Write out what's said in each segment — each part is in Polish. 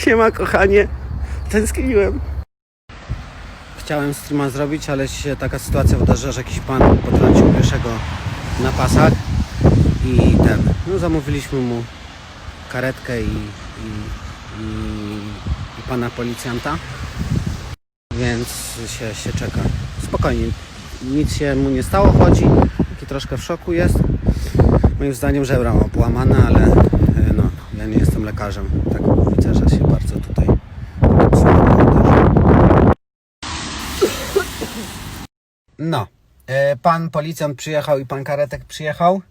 Siema kochanie, tęskniłem. Chciałem streama zrobić, ale się taka sytuacja wydarzyła, że jakiś pan potrącił pieszego na pasach i ten, no zamówiliśmy mu karetkę i, i, i, i pana policjanta, więc się, się czeka. Spokojnie, nic się mu nie stało, chodzi, taki troszkę w szoku jest. Moim zdaniem żebra ma ale e, no, ja nie jestem lekarzem, że się bardzo tutaj. No, e, pan policjant przyjechał i pan karetek przyjechał.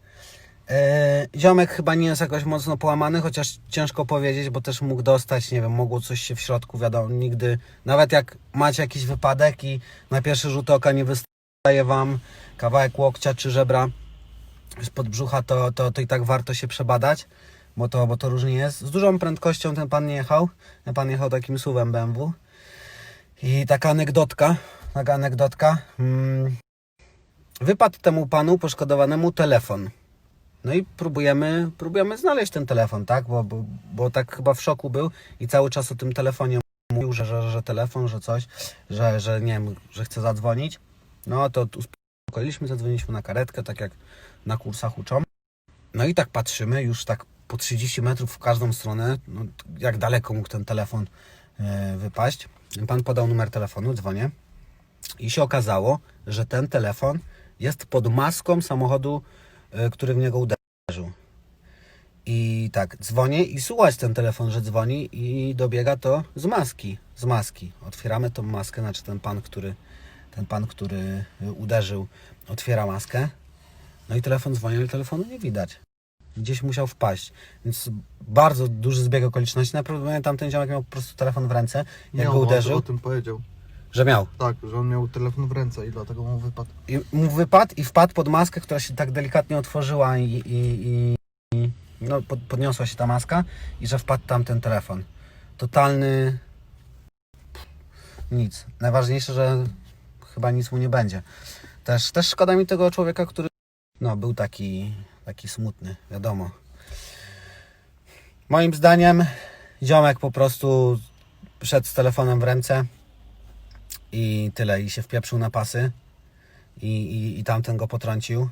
E, Ziomek chyba nie jest jakoś mocno połamany, chociaż ciężko powiedzieć, bo też mógł dostać, nie wiem, mogło coś się w środku, wiadomo, nigdy, nawet jak macie jakiś wypadek i na pierwszy rzut oka nie wystaje wam kawałek łokcia czy żebra spod brzucha, to, to, to i tak warto się przebadać, bo to, bo to różnie jest. Z dużą prędkością ten pan nie jechał, ten pan jechał takim suwem BMW i taka anegdotka, taka anegdotka, mm, wypadł temu panu poszkodowanemu telefon. No i próbujemy, próbujemy znaleźć ten telefon, tak? Bo, bo, bo tak chyba w szoku był i cały czas o tym telefonie mówił, że, że, że telefon, że coś, że, że nie wiem, że chce zadzwonić. No to uspokoiliśmy, zadzwoniliśmy na karetkę, tak jak na kursach uczą. No i tak patrzymy, już tak po 30 metrów w każdą stronę, no, jak daleko mógł ten telefon e, wypaść. Pan podał numer telefonu, dzwonię i się okazało, że ten telefon jest pod maską samochodu, e, który w niego uderzył. I tak, dzwonię i słuchać ten telefon, że dzwoni i dobiega to z maski, z maski. Otwieramy tą maskę, znaczy ten pan, który, ten pan, który y, uderzył, otwiera maskę. No i telefon dzwoni, ale telefonu nie widać. Gdzieś musiał wpaść. Więc bardzo duży zbieg okoliczności. Naprawdę tamten ziomek miał po prostu telefon w ręce, jak Miał, go on uderzył, O tym powiedział. że miał. Tak, że on miał telefon w ręce i dlatego mu wypadł. I mu wypadł i wpadł pod maskę, która się tak delikatnie otworzyła i, i, i, i no, pod, podniosła się ta maska i że wpadł tam ten telefon. Totalny nic. Najważniejsze, że chyba nic mu nie będzie. Też, też szkoda mi tego człowieka, który no, był taki, taki smutny, wiadomo. Moim zdaniem ziomek po prostu szedł z telefonem w ręce i tyle, i się wpieprzył na pasy i, i, i tamten go potrącił.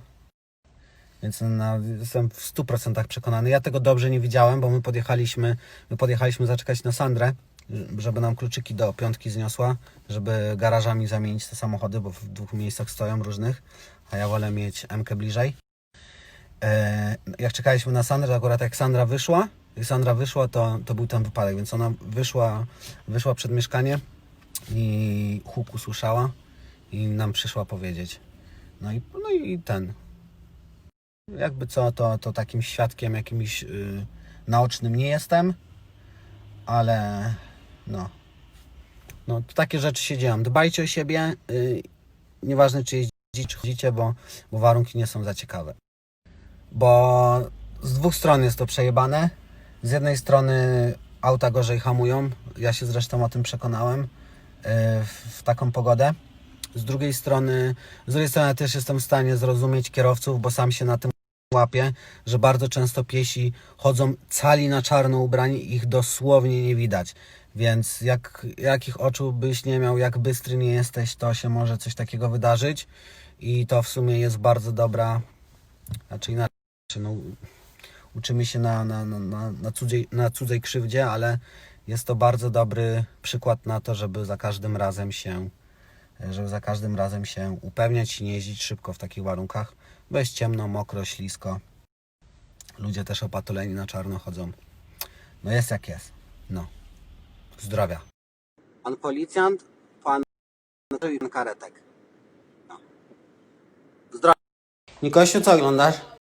Więc no, jestem w 100% przekonany. Ja tego dobrze nie widziałem, bo my podjechaliśmy, my podjechaliśmy zaczekać na Sandrę, żeby nam kluczyki do piątki zniosła, żeby garażami zamienić te samochody, bo w dwóch miejscach stoją różnych, a ja wolę mieć MK bliżej. E, jak czekaliśmy na Sandrę, akurat jak Sandra wyszła, jak Sandra wyszła, to, to był ten wypadek, więc ona wyszła, wyszła przed mieszkanie i huk usłyszała i nam przyszła powiedzieć. No i, no i ten. Jakby co, to, to takim świadkiem jakimś yy, naocznym nie jestem, ale no. No, takie rzeczy się dzieją. Dbajcie o siebie, yy, nieważne czy jeździcie, czy chodzicie, bo, bo warunki nie są za ciekawe. Bo z dwóch stron jest to przejebane. Z jednej strony auta gorzej hamują, ja się zresztą o tym przekonałem yy, w, taką pogodę. Z drugiej strony, z drugiej strony też jestem w stanie zrozumieć kierowców, bo sam się na tym łapię, że bardzo często piesi chodzą cali na czarno ubrani ich dosłownie nie widać. Więc jak, jakich oczu byś nie miał, jak bystry nie jesteś, to się może coś takiego wydarzyć. I to w sumie jest bardzo dobra, znaczy inaczej, no, uczymy się na, na, na, na, cudziej, na cudzej krzywdzie, ale jest to bardzo dobry przykład na to, żeby za każdym razem się żeby za każdym razem się upewniać i nie jeździć szybko w takich warunkach, bo jest ciemno, mokro, ślisko. Ludzie też opatuleni na czarno chodzą. No jest jak jest. No. Zdrowia. Pan policjant, pan karetek. No. Zdrowia. Nikosiu, co oglądasz?